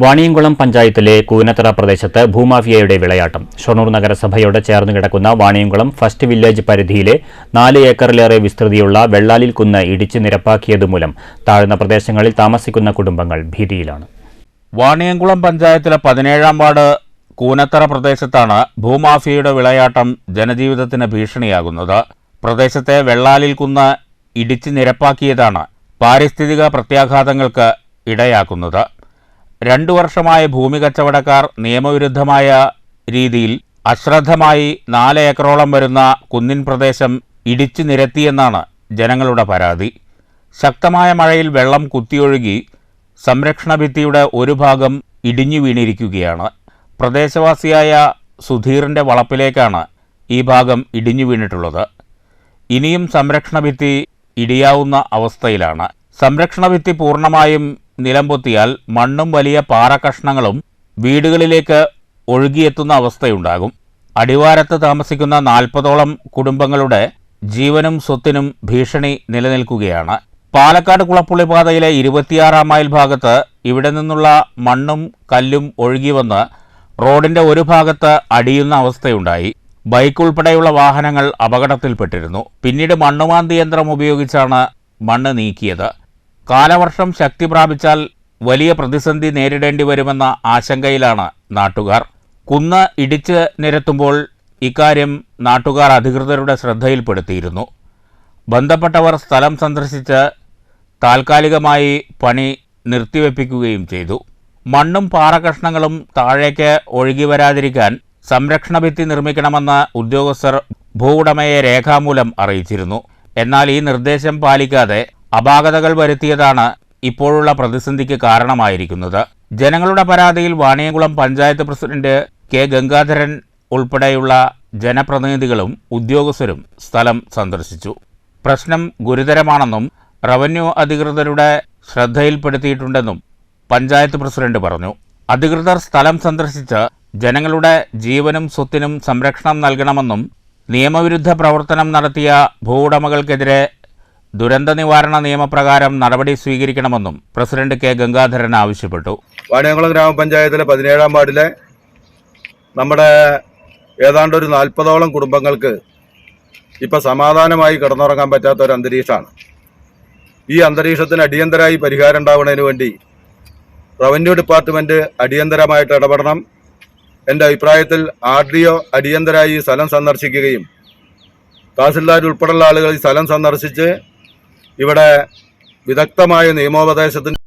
വാണിയംകുളം പഞ്ചായത്തിലെ കൂനത്തറ പ്രദേശത്ത് ഭൂമാഫിയയുടെ വിളയാട്ടം. ഷൊർണൂർ നഗരസഭയോട് ചേർന്ന് കിടക്കുന്ന വാണിയംകുളം ഫസ്റ്റ് വില്ലേജ് പരിധിയിലെ നാല് ഏക്കറിലേറെ വിസ്തൃതിയുള്ള വെള്ളാലിൽ കുന്ന് ഇടിച്ച് നിരപ്പാക്കിയതുമൂലം താഴ്ന്ന പ്രദേശങ്ങളിൽ താമസിക്കുന്ന കുടുംബങ്ങൾ ഭീതിയിലാണ്. വാണിയംകുളം പഞ്ചായത്തിലെ പതിനേഴാം വാർഡ് കൂനത്തറ പ്രദേശത്താണ് ഭൂമാഫിയയുടെ വിളയാട്ടം ജനജീവിതത്തിന് ഭീഷണിയാകുന്നത്. പ്രദേശത്തെ വെള്ളാലിൽ കുന്ന് ഇടിച്ച് നിരപ്പാക്കിയതാണ് പാരിസ്ഥിതിക പ്രത്യാഘാതങ്ങൾക്ക് ഇടയാക്കുന്നത്. രണ്ടു വർഷമായി ഭൂമി കച്ചവടക്കാർ നിയമവിരുദ്ധമായ രീതിയിൽ അശ്രദ്ധമായി നാല് ഏക്കറോളം വരുന്ന കുന്നിൻ പ്രദേശം ഇടിച്ചു നിരത്തിയെന്നാണ് ജനങ്ങളുടെ പരാതി. ശക്തമായ മഴയിൽ വെള്ളം കുത്തിയൊഴുകി സംരക്ഷണ ഭിത്തിയുടെ ഒരു ഭാഗം ഇടിഞ്ഞു വീണിരിക്കുകയാണ്. പ്രദേശവാസിയായ സുധീറിന്റെ വളപ്പിലേക്കാണ് ഈ ഭാഗം ഇടിഞ്ഞു വീണിട്ടുള്ളത്. ഇനിയും സംരക്ഷണ ഭിത്തി ഇടിയാവുന്ന അവസ്ഥയിലാണ്. സംരക്ഷണ ഭിത്തി പൂർണമായും നിലംപൊത്തിയാൽ മണ്ണും വലിയ പാറക്കഷ്ണങ്ങളും വീടുകളിലേക്ക് ഒഴുകിയെത്തുന്ന അവസ്ഥയുണ്ടാകും. അടിവാരത്ത് താമസിക്കുന്ന നാൽപ്പതോളം കുടുംബങ്ങളുടെ ജീവനും സ്വത്തിനും ഭീഷണി നിലനിൽക്കുകയാണ്. പാലക്കാട് കുളപ്പുള്ളി പാതയിലെ ഇരുപത്തിയാറാം മൈൽ ഭാഗത്ത് ഇവിടെ നിന്നുള്ള മണ്ണും കല്ലും ഒഴുകി വന്ന് റോഡിന്റെ ഒരു ഭാഗത്ത് അടിയുന്ന അവസ്ഥയുണ്ടായി. ബൈക്ക് ഉൾപ്പെടെയുള്ള വാഹനങ്ങൾ അപകടത്തിൽപ്പെട്ടിരുന്നു. പിന്നീട് മണ്ണുമാന്തി യന്ത്രം ഉപയോഗിച്ചാണ് മണ്ണ് നീക്കിയത്. കാലവർഷം ശക്തി പ്രാപിച്ചാൽ വലിയ പ്രതിസന്ധി നേരിടേണ്ടി വരുമെന്ന ആശങ്കയിലാണ് നാട്ടുകാർ. കുന്ന് ഇടിച്ച് നിരത്തുമ്പോൾ ഇക്കാര്യം നാട്ടുകാർ അധികൃതരുടെ ശ്രദ്ധയിൽപ്പെടുത്തിയിരുന്നു. ബന്ധപ്പെട്ടവർ സ്ഥലം സന്ദർശിച്ച് താൽക്കാലികമായി പണി നിർത്തിവെപ്പിക്കുകയും ചെയ്തു. മണ്ണും പാറകഷ്ണങ്ങളും താഴേക്ക് ഒഴുകി വരാതിരിക്കാൻ സംരക്ഷണ ഭിത്തി നിർമ്മിക്കണമെന്ന് ഉദ്യോഗസ്ഥർ ഭൂവുടമയെ രേഖാമൂലം അറിയിച്ചിരുന്നു. എന്നാൽ ഈ നിർദ്ദേശം പാലിക്കാതെ അപാകതകൾ വരുത്തിയതാണ് ഇപ്പോഴുള്ള പ്രതിസന്ധിക്ക് കാരണമായിരിക്കുന്നത്. ജനങ്ങളുടെ പരാതിയിൽ വാണിയംകുളം പഞ്ചായത്ത് പ്രസിഡന്റ് കെ ഗംഗാധരൻ ഉൾപ്പെടെയുള്ള ജനപ്രതിനിധികളും ഉദ്യോഗസ്ഥരും സ്ഥലം സന്ദർശിച്ചു. പ്രശ്നം ഗുരുതരമാണെന്നും റവന്യൂ അധികൃതരുടെ ശ്രദ്ധയിൽപ്പെടുത്തിയിട്ടുണ്ടെന്നും പഞ്ചായത്ത് പ്രസിഡന്റ് പറഞ്ഞു. അധികൃതർ സ്ഥലം സന്ദർശിച്ച് ജനങ്ങളുടെ ജീവനും സ്വത്തിനും സംരക്ഷണം നൽകണമെന്നും നിയമവിരുദ്ധ പ്രവർത്തനം നടത്തിയ ഭൂവുടമകൾക്കെതിരെ ദുരന്ത നിവാരണ നിയമപ്രകാരം നടപടി സ്വീകരിക്കണമെന്നും പ്രസിഡന്റ് കെ ഗംഗാധരൻ ആവശ്യപ്പെട്ടു. വാണിയംകുളം ഗ്രാമപഞ്ചായത്തിലെ പതിനേഴാം വാർഡിലെ നമ്മുടെ ഏതാണ്ട് ഒരു നാൽപ്പതോളം കുടുംബങ്ങൾക്ക് ഇപ്പം സമാധാനമായി കിടന്നുറങ്ങാൻ പറ്റാത്ത ഒരു അന്തരീക്ഷമാണ്. ഈ അന്തരീക്ഷത്തിന് അടിയന്തരമായി പരിഹാരം ഉണ്ടാവുന്നതിന് വേണ്ടി റവന്യൂ ഡിപ്പാർട്ട്മെന്റ് അടിയന്തരമായിട്ട് ഇടപെടണം. എന്റെ അഭിപ്രായത്തിൽ ആർ ഡി ഒ അടിയന്തരമായി സ്ഥലം സന്ദർശിക്കുകയും തഹസിൽദാർ ഉൾപ്പെടെയുള്ള ആളുകൾ ഈ സ്ഥലം സന്ദർശിച്ച് ഇവിടെ വിദഗ്ധമായ നിയമോപദേശത്തിന്